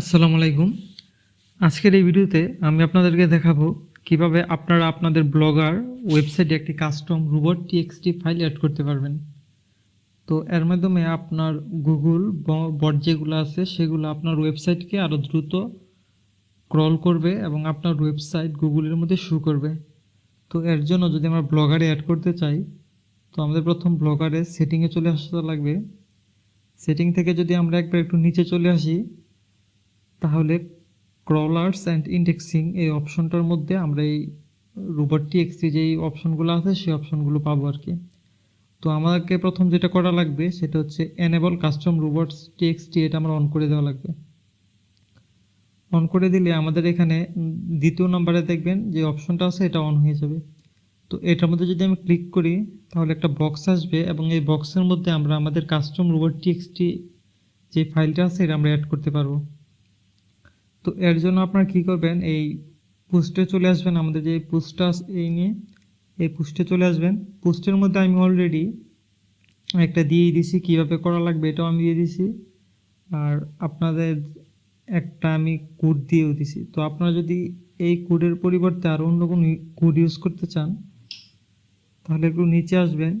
আসসালামু আলাইকুম। আজকের এই ভিডিওতে আমি আপনাদেরকে দেখাবো কীভাবে আপনারা আপনাদের ব্লগার ওয়েবসাইটে একটি custom robot TXT file add করতে পারবেন। তো এর মাধ্যমে আপনার গুগল বট যেগুলো আছে সেগুলো আপনার ওয়েবসাইটকে আরও দ্রুত ক্রল করবে এবং আপনার ওয়েবসাইট গুগলের মধ্যে শুরু করবে। তো এর জন্য যদি আমরা ব্লগারে অ্যাড করতে চাই, তো আমাদের প্রথম ব্লগারে সেটিংয়ে চলে আসতে লাগবে। সেটিং থেকে যদি আমরা একবার একটু নিচে চলে আসি তাহলে ক্রলার্স অ্যান্ড ইন্ডেক্সিং এই অপশনটার মধ্যে আমরা এই রোবট টিএক্সটি যেই অপশনগুলো আছে, সেই অপশনগুলো পাবো আর কি। তো আমাদেরকে প্রথম যেটা করা লাগবে, সেটা হচ্ছে এনেবল কাস্টম রোবটস টিএক্সটি এটা আমরা অন করে দেওয়া লাগবে। অন করে দিলে আমাদের এখানে দ্বিতীয় নম্বরে দেখবেন যে অপশনটা আছে, এটা অন হয়ে যাবে। তো এটার মধ্যে যদি আমি ক্লিক করি, তাহলে একটা বক্স আসবে এবং এই বক্সের মধ্যে আমরা আমাদের কাস্টম রোবট টিএক্সটি যে ফাইলটা আছে, এটা আমরা অ্যাড করতে পারব। তো এর জন্য আপনারা কী করবেন, এই পোস্টে চলে আসবেন আমাদের যে পোস্টটা এই নিয়ে, এই পোস্টে চলে আসবেন। পোস্টের মধ্যে আমি অলরেডি একটা দিয়েই দিছি, কীভাবে করা লাগবে এটাও আমি দিয়ে দিছি। আর আপনাদের একটা আমি কোড দিয়েও দিছি। তো আপনারা যদি এই কোডের পরিবর্তে আরও অন্য কোনো কোড ইউজ করতে চান, তাহলে একটু নিচে আসবেন।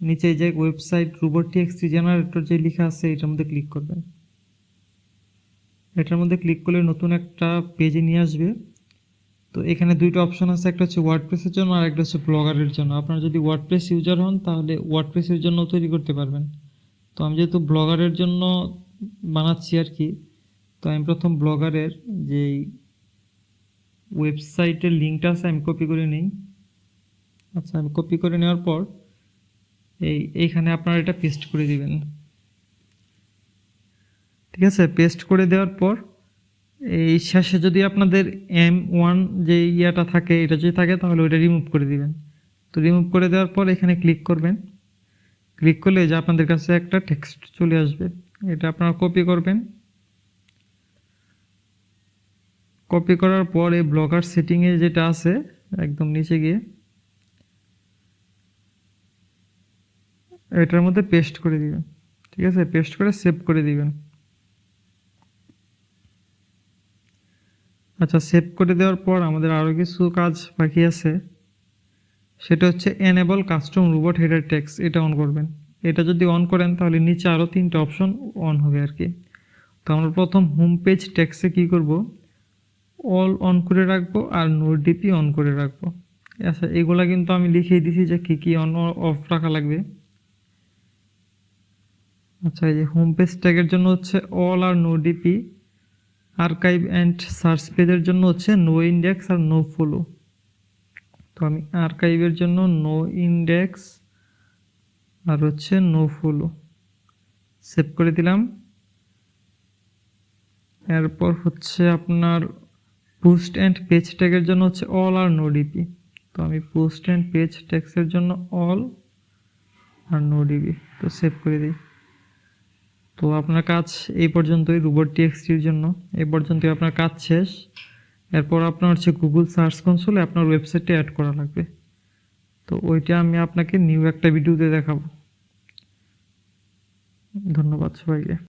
নিচে যে ওয়েবসাইট রোবট এক্সটি জেনারেটর যে লেখা আছে, এটার মধ্যে ক্লিক করবেন। এটার মধ্যে ক্লিক করলে নতুন একটা পেজে নিয়ে আসবে। তো এখানে দুইটা অপশন আছে, একটা হচ্ছে ওয়ার্ডপ্রেসের জন্য আর একটা হচ্ছে ব্লগারের জন্য। আপনারা যদি ওয়ার্ডপ্রেস ইউজার হন, তাহলে ওয়ার্ডপ্রেসের জন্য তৈরি করতে পারবেন। তো আমি যেহেতু ব্লগারের জন্য বানাচ্ছি আর কি, তো আমি প্রথম ব্লগারের যেই ওয়েবসাইটের লিঙ্কটা আছে, আমি কপি করে নিই। আচ্ছা আমি কপি করে নেওয়ার পর এই, এইখানে আপনারা এটা পেস্ট করে দিবেন। ঠিক আছে পেস্ট করে দেওয়ার পর, এই শেষে যদি আপনাদের এম ওয়ান যে ইয়াটা থাকে, এটা যদি থাকে, তাহলে ওইটা রিমুভ করে দিবেন। তো রিমুভ করে দেওয়ার পর এখানে ক্লিক করবেন। ক্লিক করলে যে আপনাদের কাছে একটা টেক্সট চলে আসবে। এটা আপনারা কপি করবেন। কপি করার পর এই ব্লগার সেটিংয়ে যেটা আছে, একদম নিচে গিয়ে, এটার মধ্যে পেস্ট করে দিবেন। ঠিক আছে পেস্ট করে সেভ করে দিবেন। আচ্ছা সেভ করে দেওয়ার পর আমাদের আরও কিছু কাজ বাকি আছে। সেটা হচ্ছে enable custom robot header tags এটা অন করবেন। এটা যদি অন করেন, তাহলে নিচে আরও তিনটা অপশন অন হবে আর কি। তো আমরা প্রথম হোম পেজ ট্যাক্সে কী করব? অল অন করে রাখব আর নো ডিপি অন করে রাখব। আচ্ছা এগুলা কিন্তু আমি লিখিয়ে দিছি যে কী কী অন অফ রাখা লাগবে। আচ্ছা এই যে হোম পেজ ট্যাগের জন্য হচ্ছে all R no DP archive and search পেজের জন্য হচ্ছে নো ইন্ডেক্স আর নো ফলো তো আমি আর্কাইভের জন্য নো ইন্ডেক্স আর হচ্ছে নো ফলো সেভ করে দিলাম। এরপর হচ্ছে আপনার পোস্ট অ্যান্ড পেজ ট্যাগের জন্য হচ্ছে অল আর নো ডিপি তো আমি পোস্ট অ্যান্ড পেজ ট্যাক্সের জন্য অল আর নো ডিপি তো সেভ করে দিই। তো আপনার কাজ এই পর্যন্তই রোবট টিএক্সটির জন্য। এই পর্যন্তই আপনার কাজ শেষ। এরপর আপনার হচ্ছে গুগল সার্চ কনসোলে আপনার ওয়েবসাইটে অ্যাড করা লাগবে। তো ওইটা আমি আপনাকে নিউ একটা ভিডিওতে দেখাবো। ধন্যবাদ সবাইকে।